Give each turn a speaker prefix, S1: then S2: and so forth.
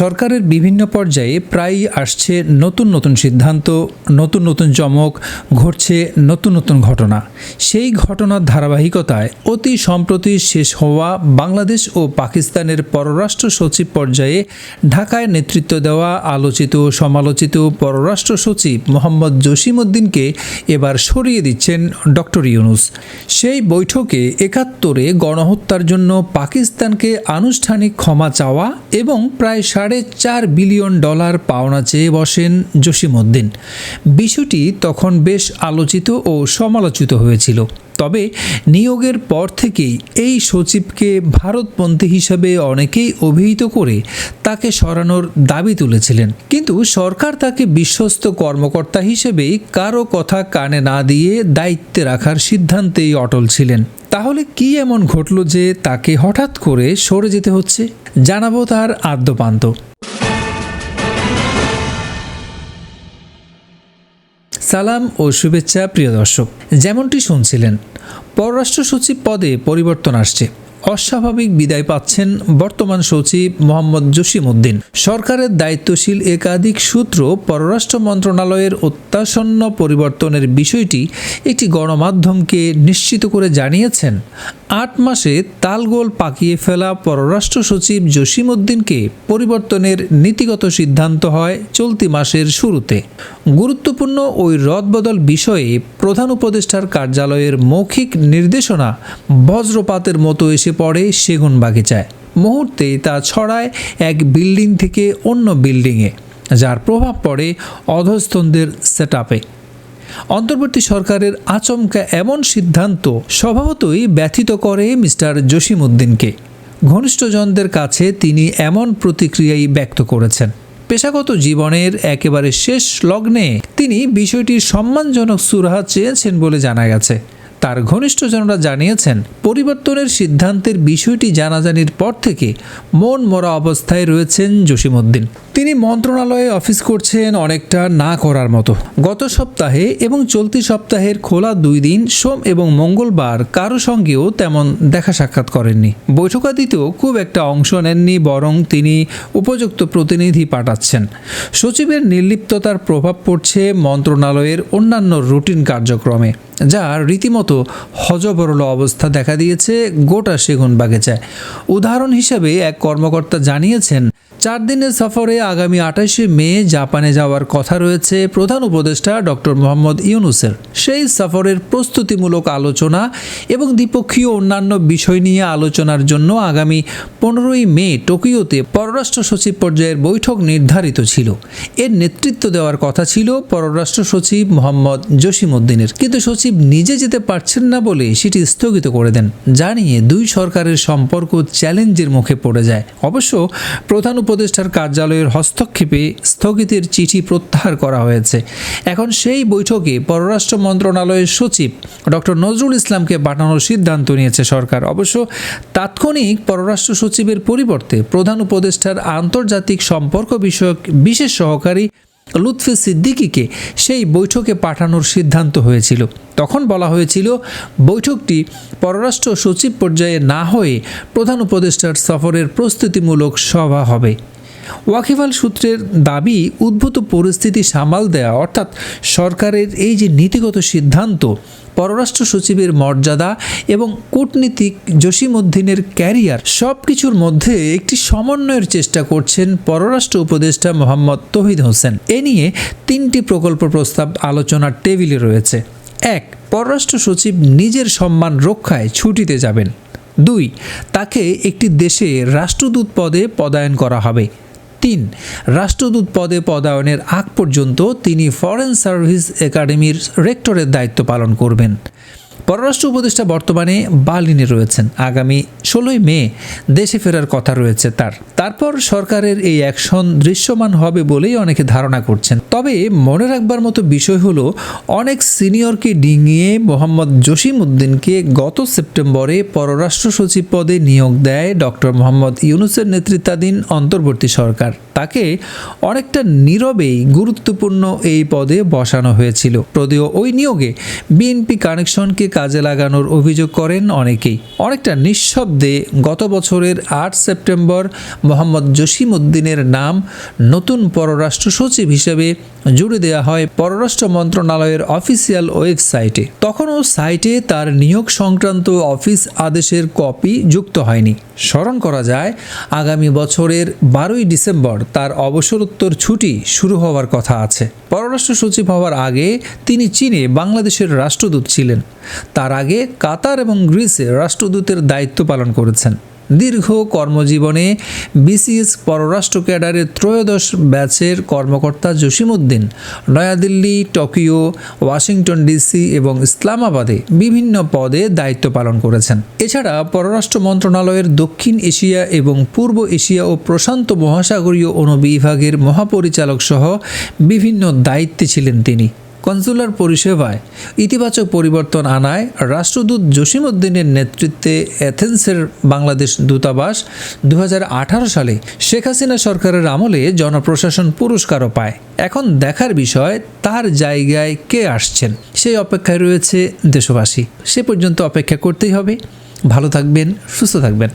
S1: সরকারের বিভিন্ন পর্যায়ে প্রায়ই আসছে নতুন নতুন সিদ্ধান্ত, নতুন নতুন চমক, ঘটছে নতুন নতুন ঘটনা। সেই ঘটনার ধারাবাহিকতায় অতি সম্প্রতি শেষ হওয়া বাংলাদেশ ও পাকিস্তানের পররাষ্ট্র সচিব পর্যায়ে ঢাকায় নেতৃত্ব দেওয়া আলোচিত সমালোচিত পররাষ্ট্র সচিব মোহাম্মদ জসিমউদ্দিনকে এবার সরিয়ে দিচ্ছেন ডক্টর ইউনুস। সেই বৈঠকে একাত্তরে গণহত্যার জন্য পাকিস্তানকে আনুষ্ঠানিক ক্ষমা চাওয়া এবং প্রায় সাড়ে চার বিলিয়ন ডলার পাওনা চেয়ে বসেন জসিমউদ্দিন। বিষয়টি তখন বেশ আলোচিত ও সমালোচিত হয়েছিল। তবে নিয়োগের পর থেকেই এই সচিবকে ভারতপন্থী হিসাবে অনেকেই অভিহিত করে তাকে সরানোর দাবি তুলেছিলেন। কিন্তু সরকার তাকে বিশ্বস্ত কর্মকর্তা হিসেবেই কারও কথা কানে না দিয়ে দায়িত্বে রাখার সিদ্ধান্তেই অটল ছিলেন। তাহলে কি এমন ঘটল যে তাকে হঠাৎ করে সরে যেতে হচ্ছে? জানাব তার আদ্যপান্ত। সালাম ও শুভেচ্ছা, প্রিয় দর্শক। যেমনটি শুনছিলেন, পররাষ্ট্র সচিব পদে পরিবর্তন আসছে। অস্বাভাবিক বিদায় পাচ্ছেন বর্তমান সচিব মোহাম্মদ জসিমউদ্দিন। সরকারের দায়িত্বশীল একাধিক সূত্র পররাষ্ট্র মন্ত্রণালয়ের অত্যাসন্ন পরিবর্তনের বিষয়টি একটি গণমাধ্যমকে নিশ্চিত করে জানিয়েছেন। আট মাসে তালগোল পাকিয়ে ফেলা পররাষ্ট্র সচিব জসিমউদ্দিনকে পরিবর্তনের নীতিগত সিদ্ধান্ত হয় চলতি মাসের শুরুতে। গুরুত্বপূর্ণ ওই রদবদল বিষয়ে প্রধান উপদেষ্টার কার্যালয়ের মৌখিক নির্দেশনা বজ্রপাতের মতো এসে পড়ে সেগুন বাগিচায়। মুহূর্তেই তা ছড়ায় এক বিল্ডিং থেকে অন্য বিল্ডিংয়ে, যার প্রভাব পড়ে অধস্তনদের সেট আপে অন্তর্বর্তী সরকারের আচমকা এমন সিদ্ধান্ত স্বভাবতই ব্যথিত করে মিস্টার জসিমউদ্দিনকে। ঘনিষ্ঠজনদের কাছে তিনি এমন প্রতিক্রিয়াই ব্যক্ত করেছেন। পেশাগত জীবনের একেবারে শেষ লগ্নে তিনি বিষয়টির সম্মানজনক সুরাহা চেয়েছেন বলে জানা গেছে। তার ঘনিষ্ঠজনরা জানিয়েছেন, পরিবর্তনের সিদ্ধান্তের বিষয়টি জানাজানির পর থেকে মন মরা অবস্থায় রয়েছেন জসিমউদ্দিন। তিনি মন্ত্রণালয়ে অফিস করছেন অনেকটা না করার মতো। গত সপ্তাহে এবং চলতি সপ্তাহের খোলা দুই দিন সোম এবং মঙ্গলবার কারও সঙ্গেও তেমন দেখা সাক্ষাৎ করেননি। বৈঠকাদিতেও খুব একটা অংশ নেননি বরং তিনি উপযুক্ত প্রতিনিধি পাঠাচ্ছেন। সচিবের নির্লিপ্ততার প্রভাব পড়ছে মন্ত্রণালয়ের অন্যান্য রুটিন কার্যক্রমে, যা রীতিমতো হজবরল অবস্থা দেখা দিয়েছে গোটা সেগুন বাগিচায় উদাহরণ হিসেবে এক কর্মকর্তা জানিয়েছেন চার দিনের সফরে আগামী আঠাশে মে জাপানে যাওয়ার কথা রয়েছে প্রধান উপদেষ্টা ডক্টর মোহাম্মদ ইউনুসের। সেই সফরের প্রস্তুতিমূলক আলোচনা এবং দ্বিপক্ষীয় অন্যান্য বিষয় নিয়ে আলোচনার জন্য আগামী পনেরোই মে টোকিওতে পররাষ্ট্র সচিব পর্যায়ের বৈঠক নির্ধারিত ছিল। এর নেতৃত্ব দেওয়ার কথা ছিল পররাষ্ট্র সচিব মোহাম্মদ জসিমউদ্দিনের। কিন্তু সচিব নিজে যেতে পারছেন না বলে সেটি স্থগিত করে দেন। জানিয়ে দুই সরকারের সম্পর্ক চ্যালেঞ্জের মুখে পড়ে যায়। অবশ্য প্রধান উপদেষ্টার কার্যালয়ের হস্তক্ষেপে স্থগিতের চিঠি প্রত্যাহার করা হয়েছে। এখন সেই বৈঠকে পররাষ্ট্র মন্ত্রণালয়ের সচিব ডক্টর নজরুল ইসলামকে পাঠানোর সিদ্ধান্ত নিয়েছে সরকার। অবশ্য তাৎক্ষণিক পররাষ্ট্র সচিবের পরিবর্তে প্রধান উপদেষ্টার আন্তর্জাতিক সম্পর্ক বিষয়ক বিশেষ সহকারী লুৎফি সিদ্দিকিকে সেই বৈঠকে পাঠানোর সিদ্ধান্ত হয়েছিল। তখন বলা হয়েছিল, বৈঠকটি পররাষ্ট্র সচিব পর্যায়ে না হয়ে প্রধান উপদেষ্টার সফরের প্রস্তুতিমূলক সভা হবে। ওয়াকিফাল সূত্রের দাবি, উদ্ভূত পরিস্থিতি সামাল দেয়া, অর্থাৎ সরকারের এই যে নীতিগত সিদ্ধান্ত পররাষ্ট্র সচিবের মর্যাদা এবং কূটনীতিক জসিমউদ্দিনের ক্যারিয়ার সব কিছুর মধ্যে একটি সমন্বয়ের চেষ্টা করছেন পররাষ্ট্র উপদেষ্টা মোহাম্মদ তহিদ হোসেন। এ নিয়ে তিনটি প্রকল্প প্রস্তাব আলোচনার টেবিলে রয়েছে। এক, পররাষ্ট্র সচিব নিজের সম্মান রক্ষায় ছুটিতে যাবেন। দুই, তাকে একটি দেশে রাষ্ট্রদূত পদে পদায়ন করা হবে। তিন। রাষ্ট্রদূত পদে পদায়নের আগ পর্যন্ত তিনি ফরেন সার্ভিস একাডেমির রেক্টরের দায়িত্ব পালন করবেন। পররাষ্ট্র উপদেষ্টা বর্তমানে বার্লিনে রয়েছেন। আগামী ষোলোই মে দেশে ফেরার কথা রয়েছে তার। তারপর সরকারের এই অ্যাকশন দৃশ্যমান হবে বলেই অনেকে ধারণা করছেন। তবে মনে রাখবার মতো বিষয় হলো, অনেক সিনিয়রকে ডিঙিয়ে মোহাম্মদ জসিম উদ্দিনকে গত সেপ্টেম্বরে পররাষ্ট্র সচিব পদে নিয়োগ দেয় ডক্টর মোহাম্মদ ইউনুসের নেতৃত্বাধীন অন্তর্বর্তী সরকার। তাকে অনেকটা নীরবেই গুরুত্বপূর্ণ এই পদে বসানো হয়েছিল। যদিও ওই নিয়োগে বিএনপি কানেকশনকে কাজে লাগানোর অভিযোগ করেন অনেকেই। অনেকটা নিঃশব্দে গত বছরের আট সেপ্টেম্বর মোহাম্মদ জসিম উদ্দিনের নাম নতুন পররাষ্ট্র সচিব হিসেবে জুড়ে দেওয়া হয় পররাষ্ট্র মন্ত্রণালয়ের অফিসিয়াল ওয়েবসাইটে। তখনও সাইটে তার নিয়োগ সংক্রান্ত অফিস আদেশের কপি যুক্ত হয়নি। স্মরণ করা যায়, আগামী বছরের বারোই ডিসেম্বর তার অবসরোত্তর ছুটি শুরু হওয়ার কথা আছে। পররাষ্ট্র সচিব হওয়ার আগে তিনি চীনে বাংলাদেশের রাষ্ট্রদূত ছিলেন। তার আগে কাতার এবং গ্রিসে রাষ্ট্রদূতের দায়িত্ব পালন করেছেন। দীর্ঘ কর্মজীবনে বিসিএস পররাষ্ট্র ক্যাডারের ত্রয়োদশ ব্যাচের কর্মকর্তা Jasimuddin, New Delhi, Tokyo, Washington DC এবং ইসলামাবাদে বিভিন্ন পদে দায়িত্ব পালন করেছেন। এছাড়া পররাষ্ট্র মন্ত্রণালয়ের দক্ষিণ এশিয়া এবং পূর্ব এশিয়া ও প্রশান্ত মহাসাগরীয় অনুবিভাগের মহাপরিচালক সহ বিভিন্ন দায়িত্বে ছিলেন তিনি। কনসুলার পরিষেবায় ইতিবাচক পরিবর্তন আনায় রাষ্ট্রদূত জসিমউদ্দিনের নেতৃত্বে অ্যাথেন্সের বাংলাদেশ দূতাবাস দু হাজার আঠারো সালে শেখ হাসিনা সরকারের আমলে জনপ্রশাসন পুরস্কারও পায়। এখন দেখার বিষয়, তার জায়গায় কে আসছেন? সেই অপেক্ষায় রয়েছে দেশবাসী। সে পর্যন্ত অপেক্ষা করতেই হবে। ভালো থাকবেন, সুস্থ থাকবেন।